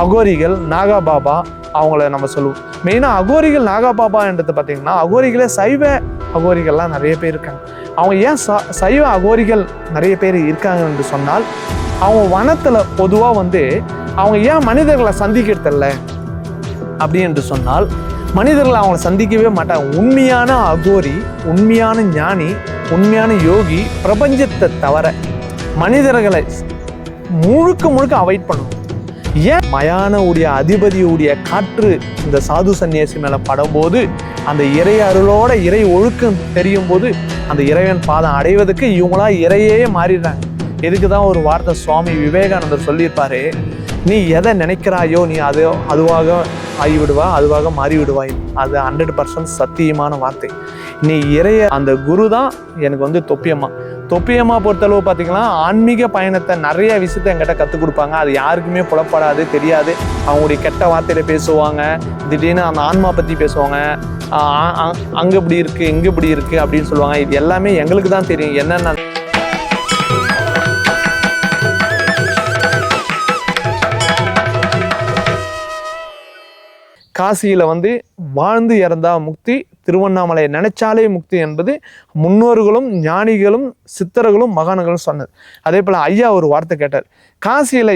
அகோரிகள் நாகாபாபா அவங்கள நம்ம சொல்லுவோம். மெயினாக அகோரிகள் நாகாபாபான்றது பார்த்தீங்கன்னா அகோரிகளே சைவ அகோரிகள்லாம் நிறைய பேர் இருக்காங்க. அவங்க ஏன் ச சைவ அகோரிகள் நிறைய பேர் இருக்காங்க என்று சொன்னால் அவங்க வனத்தில் பொதுவாக வந்து அவங்க ஏன் மனிதர்களை சந்திக்கிறதில்ல அப்படி என்று சொன்னால் மனிதர்களை அவங்கள சந்திக்கவே மாட்டாங்க. உண்மையான அகோரி உண்மையான ஞானி உண்மையான யோகி பிரபஞ்சத்தை தவிர மனிதர்களை முழுக்க முழுக்க அவாய்ட் பண்ணுவோம் ஏன் மயானவுடைய அதிபதியுடைய காற்று இந்த சாது சன்னியாசி மேலே படும்போது அந்த இறை அருளோட இறை ஒழுக்கம் தெரியும் போது அந்த இறைவன் பாதம் அடைவதற்கு இவங்களா இறையே மாறிடுறாங்க. எதுக்கு தான் ஒரு வார்த்தை சுவாமி விவேகானந்தர் சொல்லியிருப்பாரு? நீ எதை நினைக்கிறாயோ நீ அது அதுவாக ஆகிவிடுவா அதுவாக மாறிவிடுவாய். அது ஹண்ட்ரட் பர்சன்ட் சத்தியமான வார்த்தை. நீ இறைய அந்த குரு தான் எனக்கு வந்து தொப்பியம்மா. தொப்பியம்மா பொறுத்தளவு பார்த்தீங்கன்னா ஆன்மீக பயணத்தை நிறைய விஷயத்தை எங்கிட்ட கற்றுக் கொடுப்பாங்க. அது யாருக்குமே புலப்படாது தெரியாது. அவங்களுடைய கெட்ட வார்த்தையில் பேசுவாங்க. திடீர்னு அந்த ஆன்மா பற்றி பேசுவாங்க. அங்கே இப்படி இருக்குது இங்கே இப்படி இருக்குது அப்படின்னு சொல்லுவாங்க. இது எல்லாமே எங்களுக்கு தான் தெரியும். என்னென்ன காசியில் வந்து வாழ்ந்து இறந்தா முக்தி திருவண்ணாமலையை நினைச்சாலே முக்தி என்பது முன்னோர்களும் ஞானிகளும் சித்தர்களும் மகான்களும் சொன்னது. அதே போல் ஐயா ஒரு வார்த்தை கேட்டார். காசியில்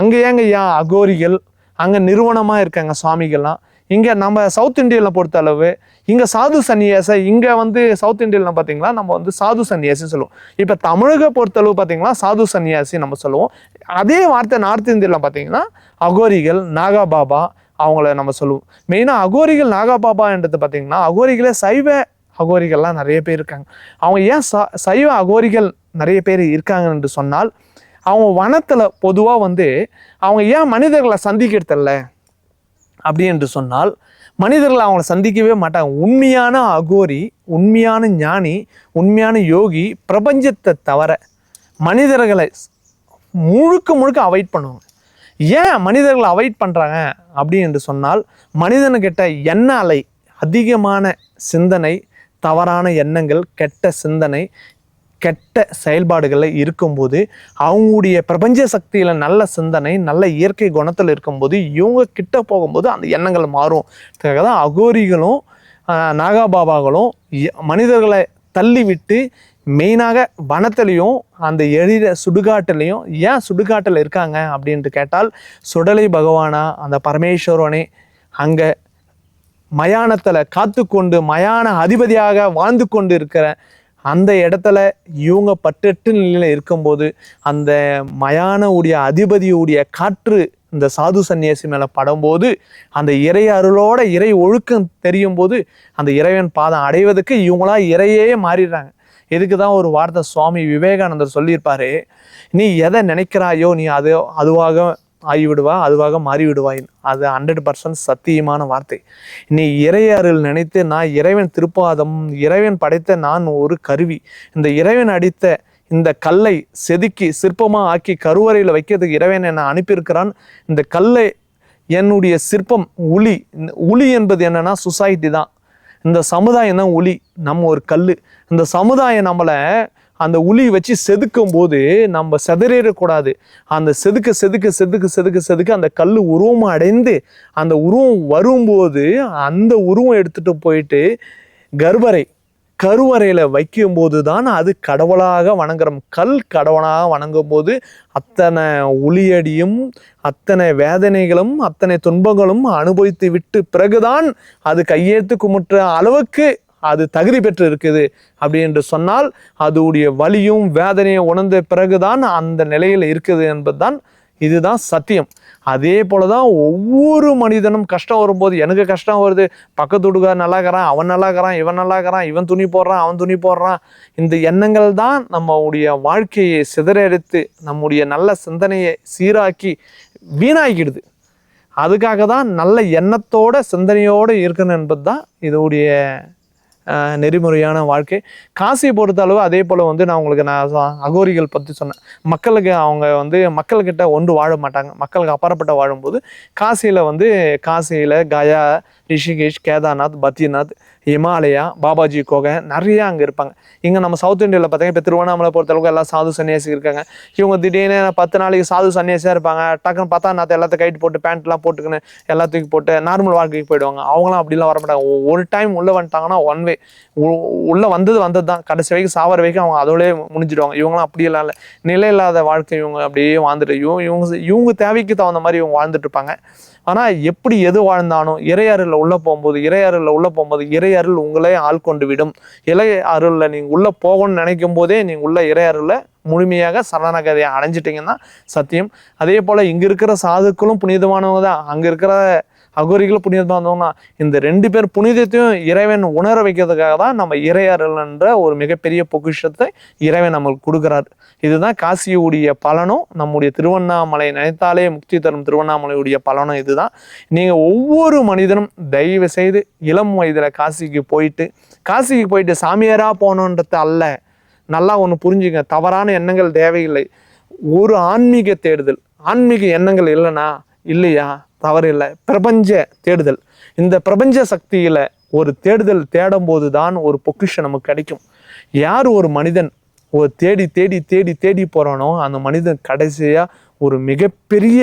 அங்கே ஏங்க ஐயா அகோரிகள்? அங்கே நிறுவனமாக இருக்காங்க சுவாமிகள்லாம். இங்கே நம்ம சவுத் இந்தியாவில் பொறுத்த அளவு இங்கே சாது சன்னியாசை இங்கே வந்து சவுத் இந்தியாவில் பார்த்தீங்களா நம்ம வந்து சாது சன்னியாசின்னு சொல்லுவோம். இப்போ தமிழக பொறுத்தளவு பார்த்தீங்கன்னா சாது சன்னியாசி நம்ம சொல்லுவோம். அதே வார்த்தை நார்த் இந்தியாவில் பார்த்தீங்கன்னா அகோரிகள் நாகாபாபா அவங்கள நம்ம சொல்லுவோம். மெயினாக அகோரிகள் நாகாபாபான்றது பார்த்திங்கன்னா அகோரிகளே சைவ அகோரிகள்லாம் நிறைய பேர் இருக்காங்க. அவங்க ஏன் ச சைவ அகோரிகள் நிறைய பேர் இருக்காங்க என்று சொன்னால் அவங்க வனத்தில் பொதுவாக வந்து அவங்க ஏன் மனிதர்களை சந்திக்கிறதில்ல அப்படி என்று சொன்னால் மனிதர்களை அவங்கள சந்திக்கவே மாட்டாங்க. உண்மையான அகோரி உண்மையான ஞானி உண்மையான யோகி பிரபஞ்சத்தை தவிர மனிதர்களை முழுக்க முழுக்க அவாய்ட் பண்ணுவாங்க. ஏன் மனிதர்களை அவாய்ட் பண்ணுறாங்க அப்படி என்று சொன்னால் மனிதனுக்கிட்ட எண்ண அலை அதிகமான சிந்தனை தவறான எண்ணங்கள் கெட்ட சிந்தனை கெட்ட செயல்பாடுகளில் இருக்கும்போது அவங்களுடைய பிரபஞ்ச சக்தியில் நல்ல சிந்தனை நல்ல இயற்கை குணத்தில் இருக்கும்போது இவங்க கிட்ட போகும்போது அந்த எண்ணங்கள் மாறும். தான் அகோரிகளும் நாகாபாபாக்களும் மனிதர்களை தள்ளிவிட்டு மெயினாக வனத்துலேயும் அந்த எழிற சுடுகாட்டுலேயும் ஏன் சுடுகாட்டில் இருக்காங்க அப்படின்ட்டு கேட்டால் சுடலை பகவானா அந்த பரமேஸ்வரனே அங்கே மயானத்தில் காத்துக்கொண்டு மயான அதிபதியாக வாழ்ந்து கொண்டு இருக்கிற அந்த இடத்துல இவங்க பட்டெட்டு நிலையில் இருக்கும்போது அந்த மயான உடைய அதிபதியுடைய காற்று இந்த சாது சன்னியாசி மேலே படும்போது அந்த இறை அருளோட இறை ஒழுக்கம் தெரியும் போது அந்த இறைவன் பாதம் அடைவதற்கு இவங்களா இறையே மாறிடுறாங்க. இதுக்கு தான் ஒரு வார்த்தை சுவாமி விவேகானந்தர் சொல்லியிருப்பாரு? நீ எதை நினைக்கிறாயோ நீ அது அதுவாக ஆகிவிடுவா அதுவாக மாறிவிடுவாய் அது ஹண்ட்ரட் பர்சன்ட் சத்தியமான வார்த்தை. நீ இறை நினைத்து நான் இறைவன் திருப்பாதம் இறைவன் படைத்த நான் ஒரு கருவி. இந்த இறைவன் அடித்த இந்த கல்லை செதுக்கி சிற்பமாக ஆக்கி கருவறையில் வைக்கிறதுக்கு இறைவன் என்னை அனுப்பியிருக்கிறான். இந்த கல்லை என்னுடைய சிற்பம் உளி இந்த உளி என்பது என்னன்னா சொசைட்டி தான். இந்த சமுதாயம் தான் உளி நம்ம ஒரு கல் இந்த சமுதாயம் நம்மளை அந்த உளி வச்சு செதுக்கும் போது நம்ம செதறிடக்கூடாது. அந்த செதுக்க செதுக்க செதுக்க செதுக்க செதுக்க அந்த கல் உருவம் அடைந்து அந்த உருவம் வரும்போது அந்த உருவம் எடுத்துகிட்டு போயிட்டு கர்ப்பரை கருவறையில் வைக்கும்போது தான் அது கடவுளாக வணங்குறோம் கல் கடவுளாக வணங்கும் போது அத்தனை ஒளியடியும் அத்தனை வேதனைகளும் அத்தனை துன்பங்களும் அனுபவித்து விட்டு பிறகுதான் அது கையேற்று குமுற்ற அளவுக்கு அது தகுதி பெற்று இருக்குது அப்படி என்று சொன்னால் அதுடைய வலியும் வேதனையும் உணர்ந்த பிறகுதான் அந்த நிலையில் இருக்குது என்பதுதான் இதுதான் சத்தியம். அதே போல தான் ஒவ்வொரு மனிதனும் கஷ்டம் வரும்போது எனக்கு கஷ்டம் வருது. பக்கத்து வீட்டுக்காரன் நல்லா இருக்கிறான் அவன் நல்லா இருக்கிறான் இவன் நல்லா இருக்கிறான் இவன் துணி போடுறான் அவன் துணி போடுறான். இந்த எண்ணங்கள் தான் நம்முடைய வாழ்க்கையை சிதறடித்து நம்முடைய நல்ல சிந்தனையை சீராக்கி வீணாக்கிடுது. அதுக்காக தான் நல்ல எண்ணத்தோட சிந்தனையோடு இருக்கணும் என்பது தான் இதோடைய நெறிமுறையான வாழ்க்கை. காசியை பொறுத்த அளவு அதே போல் வந்து நான் உங்களுக்கு நான் அகோரிகள் பற்றி சொன்னேன். மக்களுக்கு அவங்க வந்து மக்கள்கிட்ட ஒன்று வாழ மாட்டாங்க. மக்களுக்கு அப்பாற்பட்ட வாழும்போது காசியில் வந்து காசியில் கயா ரிஷிகேஷ் கேதார்நாத் பத்ரிநாத் இமாலயா பாபாஜி கோகை நிறையா அங்கே இருப்பாங்க. இங்கே நம்ம சவுத் இந்தியாவில் பார்த்தீங்கன்னா இப்போ திருவண்ணாமலை பொறுத்தளவுக்கு எல்லாம் சாது சன்னியாசி இருக்காங்க. இவங்க திடீர்னு பத்து நாளைக்கு சாது சன்னியாசியாக இருப்பாங்க. டக்குன்னு பார்த்தா நான் எல்லாத்தையும் கைட்டு போட்டு பேண்ட்லாம் போட்டுக்கின்னு எல்லாத்துக்கும் போட்டு நார்மல் வாழ்க்கைக்கு போயிடுவாங்க. அவங்களாம் அப்படிலாம் வர மாட்டாங்க. ஒரு டைம் உள்ளே வந்துட்டாங்கன்னா ஒன் வே உள்ளே வந்தது வந்தது தான் கடைசி வரைக்கும் சாவர வரைக்கும் அவங்க அதோடய முடிஞ்சிடுவாங்க. இவங்களாம் அப்படியெல்லாம் இல்லை. நிலை இல்லாத வாழ்க்கை இவங்க அப்படியே வாழ்ந்துட்டு இவங்க இவங்க இவங்க தேவைக்கு தகுந்த மாதிரி இவங்க வாழ்ந்துட்டு இருப்பாங்க. ஆனால் எப்படி எது வாழ்ந்தானோ இறையருள் உள்ளே போகும்போது இறையருள் உள்ளே போகும்போது இறையருள் உங்களே ஆள்கொண்டு விடும். இறை அருளில் நீங்கள் உள்ளே போகணும்னு நினைக்கும் போதே நீங்கள் உள்ள இறையருளில் முழுமையாக சரணகதையை அடைஞ்சிட்டிங்கன்னா சத்தியம். அதே போல் இங்கே இருக்கிற சாதுக்களும் புனிதமானவங்க தான். அங்கே இருக்கிற அகோரிகளும் புனிதமானவங்க தான் இந்த ரெண்டு பேர் புனிதத்தையும் இறைவன் உணர வைக்கிறதுக்காக தான் நம்ம இறையருள் என்ற ஒரு மிகப்பெரிய பொக்கிஷத்தை இறைவன் நம்மளுக்கு கொடுக்குறாரு. இதுதான் காசியுடைய பலனும் நம்முடைய திருவண்ணாமலை நினைத்தாலே முக்தி தரும் திருவண்ணாமலையுடைய பலனும் இதுதான். நீங்கள் ஒவ்வொரு மனிதனும் தயவு செய்து இளம் வயதில் காசிக்கு போயிட்டு காசிக்கு போயிட்டு சாமியாராக போகணுன்றது அல்ல. நல்லா ஒன்று புரிஞ்சுங்க. தவறான எண்ணங்கள் தேவையில்லை. ஒரு ஆன்மீக தேடுதல். ஆன்மீக எண்ணங்கள் இல்லைனா இல்லையா? தவறு இல்லை பிரபஞ்ச தேடுதல். இந்த பிரபஞ்ச சக்தியில் ஒரு தேடுதல் தேடும் போது தான் ஒரு பொக்கிஷம் நமக்கு கிடைக்கும். யார் ஒரு மனிதன் ஒரு தேடி தேடி தேடி தேடி போகிறானோ அந்த மனிதன் கடைசியாக ஒரு மிகப்பெரிய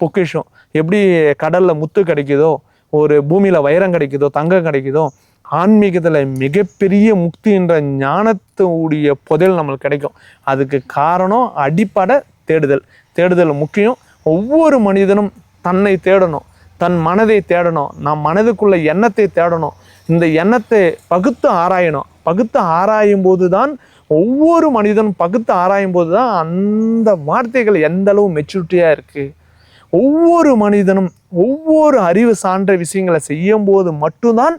பொக்கிஷம். எப்படி கடலில் முத்து கிடைக்குதோ ஒரு பூமியில் வைரம் கிடைக்குதோ தங்கம் கிடைக்குதோ ஆன்மீகத்தில் மிகப்பெரிய முக்தி என்ற ஞானத்துடைய புதையல் நம்மளுக்கு கிடைக்கும். அதுக்கு காரணம் அடிப்படை தேடுதல். தேடுதல் முக்கியம். ஒவ்வொரு மனிதனும் தன்னை தேடணும் தன் மனதை தேடணும் நம் மனதுக்குள்ள எண்ணத்தை தேடணும் இந்த எண்ணத்தை பகுத்து ஆராயணும். பகுத்து ஆராயும் போது தான் ஒவ்வொரு மனிதனும் பகுத்து ஆராயும் போது தான் அந்த வார்த்தைகள் எந்த அளவு மெச்சூரிட்டியாக இருக்குது ஒவ்வொரு மனிதனும் ஒவ்வொரு அறிவு சான்ற விஷயங்களை செய்யும் போது மட்டும்தான்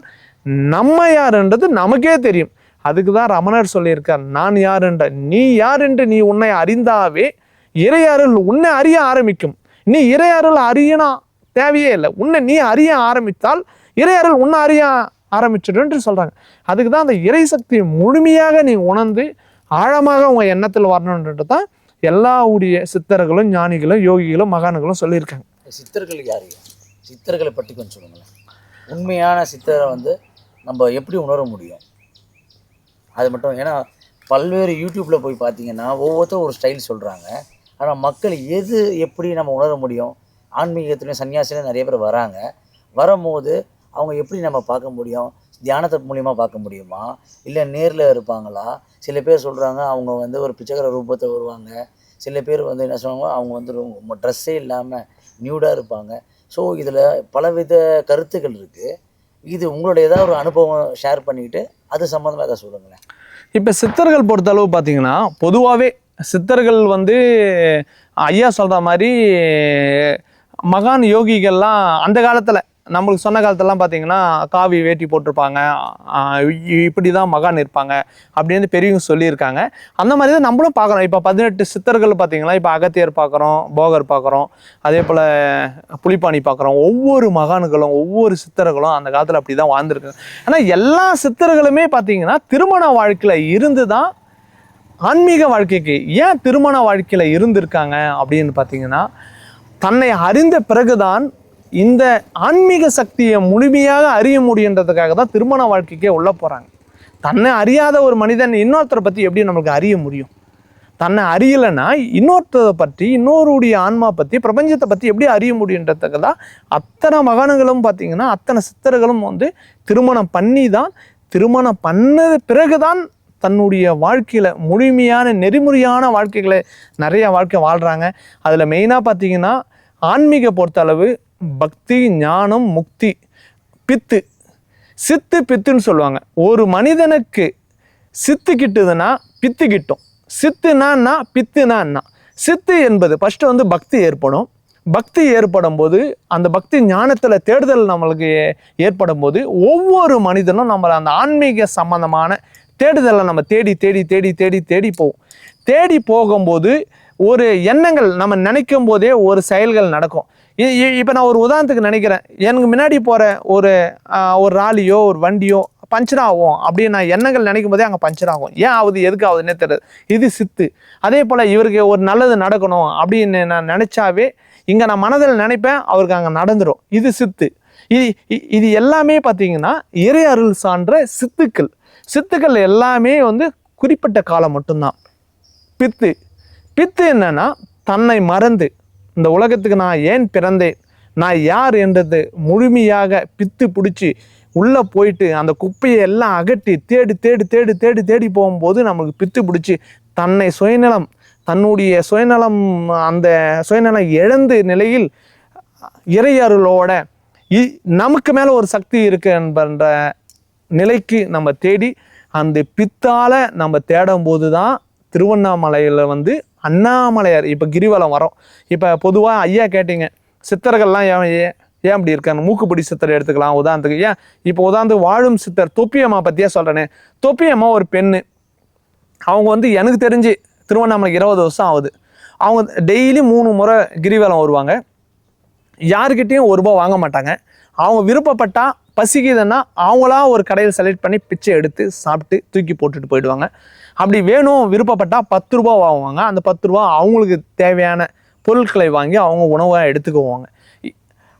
நம்ம யாருன்றது நமக்கே தெரியும். அதுக்கு தான் ரமணர் சொல்லியிருக்கார் நான் யார் என்ற நீ யார் என்று நீ உன்னை அறிந்தாவே இறையருள் உன்னை அறிய ஆரம்பிக்கும். நீ இறையருள் அறியனா தேவையே இல்லை. உன்னை நீ அறிய ஆரம்பித்தால் இறையருள் உன்னை அறிய ஆரம்பிச்சிடுன்னு சொல்கிறாங்க அதுக்கு தான் அந்த இறை சக்தியை முழுமையாக நீ உணர்ந்து ஆழமாக உங்கள் எண்ணத்தில் வரணுன்றது தான் எல்லாவுடைய சித்தர்களும் ஞானிகளும் யோகிகளும் மகான்களும் சொல்லியிருக்காங்க. சித்தர்கள் யார்? சித்தர்களை பற்றி கொஞ்சம் சொல்லுங்களேன். உண்மையான சித்தரை வந்து நம்ம எப்படி உணர முடியும்? அது மட்டும் ஏன்னா பல்வேறு யூடியூப்பில் போய் பார்த்தீங்கன்னா ஒவ்வொருத்தரும் ஒரு ஸ்டைல் சொல்கிறாங்க ஆனால் மக்கள் எது எப்படி நம்ம உணர முடியும்? ஆன்மீகத்துலேயும் சன்னியாசிலையும் நிறைய பேர் வராங்க. வரும்போது அவங்க எப்படி நம்ம பார்க்க முடியும்? தியானத்தை மூலிமா பார்க்க முடியுமா? இல்லை நேரில் இருப்பாங்களா? சில பேர் சொல்கிறாங்க அவங்க வந்து ஒரு பிச்சைக்கார ரூபத்தை வருவாங்க. சில பேர் வந்து என்ன சொல்லுவாங்க அவங்க வந்து ட்ரெஸ்ஸே இல்லாமல் நியூடாக இருப்பாங்க. ஸோ இதில் பலவித கருத்துக்கள் இருக்குது இது உங்களுடைய ஏதாவது ஒரு அனுபவம் ஷேர் பண்ணிக்கிட்டு அது சம்மந்தமாக ஏதாவது சொல்லுங்களேன். இப்போ சித்தர்கள் பொறுத்தளவு பார்த்தீங்கன்னா பொதுவாகவே சித்தர்கள் வந்து ஐயா சொல்கிற மாதிரி மகான் யோகிகள்லாம் அந்த காலத்தில் நம்மளுக்கு சொன்ன காலத்திலலாம் பார்த்தீங்கன்னா காவி வேட்டி போட்டிருப்பாங்க இப்படி தான் மகான் இருப்பாங்க அப்படின்னு பெரியவங்க சொல்லியிருக்காங்க. அந்த மாதிரி தான் நம்மளும் பார்க்குறோம் இப்போ பதினெட்டு சித்தர்கள் பார்த்தீங்கன்னா இப்போ அகத்தியர் பார்க்குறோம் போகர் பார்க்குறோம் அதே போல் புலிப்பாணி பார்க்குறோம் ஒவ்வொரு மகான்களும் ஒவ்வொரு சித்தர்களும் அந்த காலத்தில் அப்படி தான் வாழ்ந்துருக்காங்க. ஆனால் எல்லா சித்தர்களுமே பார்த்தீங்கன்னா திருமண வாழ்க்கையில் இருந்து தான் ஆன்மீக வாழ்க்கைக்கு ஏன் திருமண வாழ்க்கையில் இருந்திருக்காங்க அப்படின்னு பார்த்தீங்கன்னா தன்னை அறிந்த பிறகுதான் இந்த ஆன்மீக சக்தியை முழுமையாக அறிய முடியுன்றதுக்காக தான் திருமண வாழ்க்கைக்கே உள்ள போகிறாங்க தன்னை அறியாத ஒரு மனிதன் இன்னொருத்தரை பற்றி எப்படி நம்மளுக்கு அறிய முடியும்? தன்னை அறியலைன்னா இன்னொருத்தரை பற்றி இன்னொருடைய ஆன்மா பற்றி பிரபஞ்சத்தை பற்றி எப்படி அறிய முடியுன்றதுக்கு தான் அத்தனை மகான்களும் பார்த்திங்கன்னா அத்தனை சித்தர்களும் வந்து திருமணம் பண்ணி தான் திருமணம் பண்ணது பிறகுதான் தன்னுடைய வாழ்க்கையில் முழுமையான நெறிமுறையான வாழ்க்கைகளை நிறைய வாழ்க்கை வாழ்கிறாங்க அதில் மெயினாக பார்த்தீங்கன்னா ஆன்மீக பொறுத்தளவு பக்தி ஞானம் முக்தி பித்து. சித்து பித்துன்னு சொல்லுவாங்க. ஒரு மனிதனுக்கு சித்து கிட்டுதுன்னா பித்து கிட்டும். சித்துனா பித்துனா சித்து என்பது ஃபஸ்ட்டு வந்து பக்தி ஏற்படும். பக்தி ஏற்படும் போது அந்த பக்தி ஞானத்தில் தேடுதல் நம்மளுக்கு ஏற்படும் போது ஒவ்வொரு மனிதனும் நம்மளை அந்த ஆன்மீக சம்பந்தமான தேடுதலை நம்ம தேடி தேடி தேடி தேடி தேடி போவோம். தேடி போகும்போது ஒரு எண்ணங்கள் நம்ம நினைக்கும் போதே ஒரு செயல்கள் நடக்கும். இப்போ நான் ஒரு உதாரணத்துக்கு நினைக்கிறேன். எனக்கு முன்னாடி போகிற ஒரு ஒரு ராலியோ ஒரு வண்டியோ பஞ்சர் ஆகும் அப்படின்னு நான் எண்ணங்கள் நினைக்கும் போதே அங்கே பஞ்சர் ஆகும். ஏன் ஆகுது எதுக்கு ஆகுதுன்னே தெரியாது. இது சித்து. அதே போல் இவருக்கு ஒரு நல்லது நடக்கணும் அப்படின்னு நான் நினச்சாவே இங்கே நான் மனதில் நினைப்பேன் அவருக்கு அங்கே நடந்துடும் இது சித்து. இது இ- இது எல்லாமே பார்த்தீங்கன்னா இறை அருள் சான்ற சித்துக்கள். சித்துக்கள் எல்லாமே வந்து குறிப்பிட்ட காலம் மட்டும்தான். பித்து. பித்து என்னன்னா தன்னை மறந்து இந்த உலகத்துக்கு நான் ஏன் பிறந்தேன் நான் யார் என்றது முழுமையாக பித்து பிடிச்சி உள்ளே போயிட்டு அந்த குப்பையை எல்லாம் அகட்டி தேடி தேடி தேடி தேடி தேடி போகும்போது நமக்கு பித்து பிடிச்சி தன்னை சுயநலம் தன்னுடைய சுயநலம் அந்த சுயநலம் இழந்து நிலையில் இறையருளோட இ- நமக்கு மேலே ஒரு சக்தி இருக்கு என்பன்ற நிலைக்கு நம்ம தேடி அந்த பித்தால நம்ம தேடும் போது தான் திருவண்ணாமலையில் வந்து அண்ணாமலையார் இப்போ கிரிவலம் வரோம். இப்போ பொதுவாக ஐயா கேட்டீங்க சித்தர்கள்லாம் ஏன் ஏன் ஏன் அப்படி இருக்காங்க மூக்குப்பிடி சித்தர் எடுத்துக்கலாம் உதாரணத்துக்கு. ஏன்? இப்போ உதாரணத்துக்கு வாழும் சித்தர் தொப்பியம்மா பற்றியே சொல்கிறேனே தொப்பியம்மா ஒரு பெண்ணு. அவங்க வந்து எனக்கு தெரிஞ்சு திருவண்ணாமலைக்கு இருபது வருஷம் ஆகுது. அவங்க டெய்லி மூணு முறை கிரிவலம் வருவாங்க. யாருக்கிட்டேயும் ஒரு ரூபாய் வாங்க மாட்டாங்க. அவங்க விருப்பப்பட்டால் பசிக்குதுன்னா அவங்களா ஒரு கடையில் செலக்ட் பண்ணி பிச்சை எடுத்து சாப்பிட்டு தூக்கி போட்டுட்டு போயிடுவாங்க. அப்படி வேணும் விருப்பப்பட்டால் பத்து ரூபா வாங்குவாங்க. அந்த பத்து ரூபா அவங்களுக்கு தேவையான பொருட்களை வாங்கி அவங்க உணவாக எடுத்துக்குவாங்க.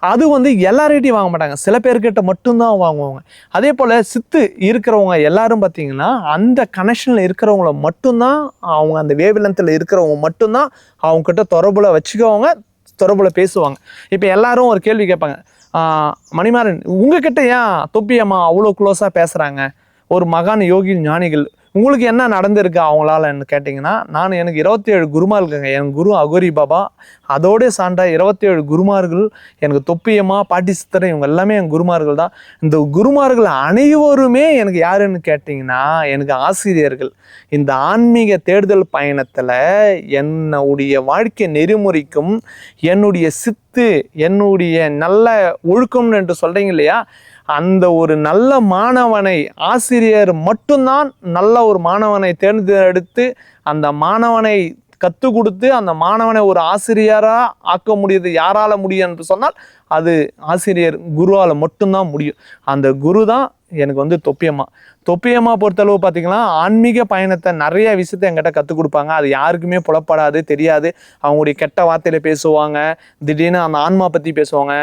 அது வந்து எல்லார்கிட்டையும் வாங்க மாட்டாங்க. சில பேர்கிட்ட மட்டும்தான் வாங்குவாங்க. அதே போல் சித்து இருக்கிறவங்க எல்லாரும் பார்த்தீங்கன்னா அந்த கனெக்ஷனில் இருக்கிறவங்கள மட்டும்தான் அவங்க அந்த வேவிலத்தில் இருக்கிறவங்க மட்டும்தான் அவங்கக்கிட்ட தொடர்பில் வச்சுக்கவங்க தொடர்பில் பேசுவாங்க. இப்போ எல்லாரும் ஒரு கேள்வி கேட்பாங்க. மணிமாறன் உங்ககிட்ட ஏன் தொப்பியம்மா அவ்வளோ க்ளோஸாக பேசுகிறாங்க ஒரு மகான் யோகி ஞானிகள் உங்களுக்கு என்ன நடந்திருக்கு அவங்களாலன்னு கேட்டிங்கன்னா நான் எனக்கு இருபத்தி ஏழு குருமா இருக்குங்க என் குரு அகோரி பாபா அதோட சான்ற இருபத்தி ஏழு குருமார்கள் எனக்கு தொப்பியம்மா பாட்டி சித்தரை இவங்க எல்லாமே என் குருமார்கள் தான். இந்த குருமார்கள் அனைவருமே எனக்கு யாருன்னு கேட்டிங்கன்னா எனக்கு ஆசிரியர்கள். இந்த ஆன்மீக தேடுதல் பயணத்தில் என்னுடைய வாழ்க்கை நெறிமுறைக்கும் என்னுடைய சித்து என்னுடைய நல்ல ஒழுக்கம்னு என்று சொல்கிறீங்க இல்லையா? அந்த ஒரு நல்ல மாணவனை ஆசிரியர் மட்டும்தான் நல்ல ஒரு மாணவனை தேர்ந்தெடுத்து அந்த மாணவனை கற்றுக் கொடுத்து அந்த மாணவனை ஒரு ஆசிரியராக ஆக்க முடியுது யாரால் முடியும் என்று சொன்னால் அது ஆசிரியர் குருவால் மட்டும்தான் முடியும். அந்த குரு தான் எனக்கு வந்து தொப்பியம்மா. தொப்பியம்மா பொறுத்தளவு பார்த்தீங்கன்னா ஆன்மீக பயணத்தை நிறைய விஷயத்த என்கிட்ட கற்றுக் கொடுப்பாங்க. அது யாருக்குமே புலப்படாது தெரியாது. அவங்களுடைய கெட்ட வார்த்தையில் பேசுவாங்க. திடீர்னு அந்த ஆன்மா பற்றி பேசுவாங்க.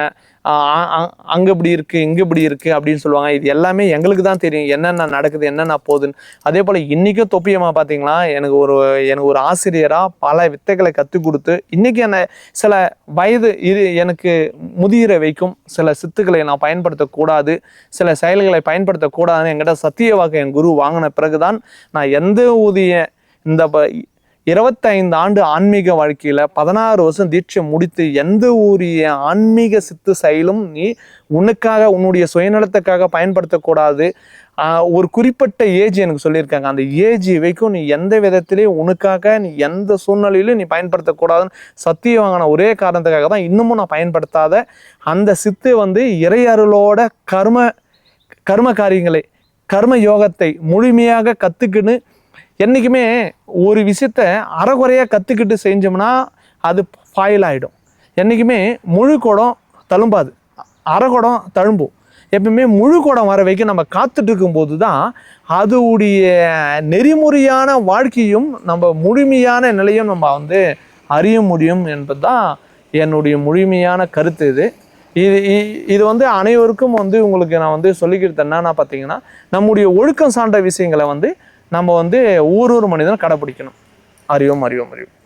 அங்கே இப்படி இருக்குது இங்கே இப்படி இருக்குது அப்படின்னு சொல்லுவாங்க. இது எல்லாமே எங்களுக்கு தான் தெரியும். என்னென்ன நடக்குது என்னென்ன போகுதுன்னு. அதே போல் இன்றைக்கும் தொப்பியம்மா பார்த்தீங்களா எனக்கு ஒரு எனக்கு ஒரு ஆசிரியராக பல வித்தைகளை கற்றுக் கொடுத்து இன்றைக்கி என்னை சில வயது இது எனக்கு முதிர வைக்கும் சில சித்துக்களை நான் பயன்படுத்தக்கூடாது சில செயல்களை பயன்படுத்தக்கூடாதுன்னு என்கிட்ட சத்திய வாக்கு என் குரு வாங்கின பிறகுதான் நான் எந்த ஊதிய இந்த ப- இருபத்தைந்து ஆண்டு ஆன்மீக வாழ்க்கையில் பதினாறு வருஷம் தீட்சை முடித்து எந்த ஊரிய ஆன்மீக சித்து செயலும் நீ உனக்காக உன்னுடைய சுயநலத்துக்காக பயன்படுத்தக்கூடாது. ஒரு குறிப்பிட்ட ஏஜ் எனக்கு சொல்லியிருக்காங்க. அந்த ஏஜ் வரைக்கும் நீ எந்த விதத்திலையும் உனக்காக நீ எந்த சூழ்நிலையிலும் நீ பயன்படுத்தக்கூடாதுன்னு சத்திய வாங்கின ஒரே காரணத்துக்காக தான் இன்னமும் நான் பயன்படுத்தாத அந்த சித்து வந்து இறையருளோட கர்ம கர்ம காரியங்களை கர்ம யோகத்தை முழுமையாக கற்றுக்கின்னு என்றைக்குமே ஒரு விஷயத்த அறகுறையாக கற்றுக்கிட்டு செஞ்சோம்னா அது ஃபாயில் ஆகிடும் என்றைக்குமே முழு குடம் தழும்பாது. அறகுடம் தழும்பும். எப்பவுமே முழு குடம் வர வரைக்கும் நம்ம காத்துட்டு இருக்கும்போது தான் அதுடைய நெறிமுறையான வாழ்க்கையும் நம்ம முழுமையான நிலையும் நம்ம வந்து அறிய முடியும் என்பது தான் என்னுடைய முழுமையான கருத்து இது. இது இ- இது வந்து அனைவருக்கும் வந்து உங்களுக்கு நான் வந்து சொல்லிக்கிறது என்னன்னா பார்த்தீங்கன்னா நம்முடைய ஒழுக்கம் சார்ந்த விஷயங்களை வந்து நம்ம வந்து ஒவ்வொரு மனிதனும் கடைப்பிடிக்கணும். அறிவோம் அறிவோம் அறிவோம்.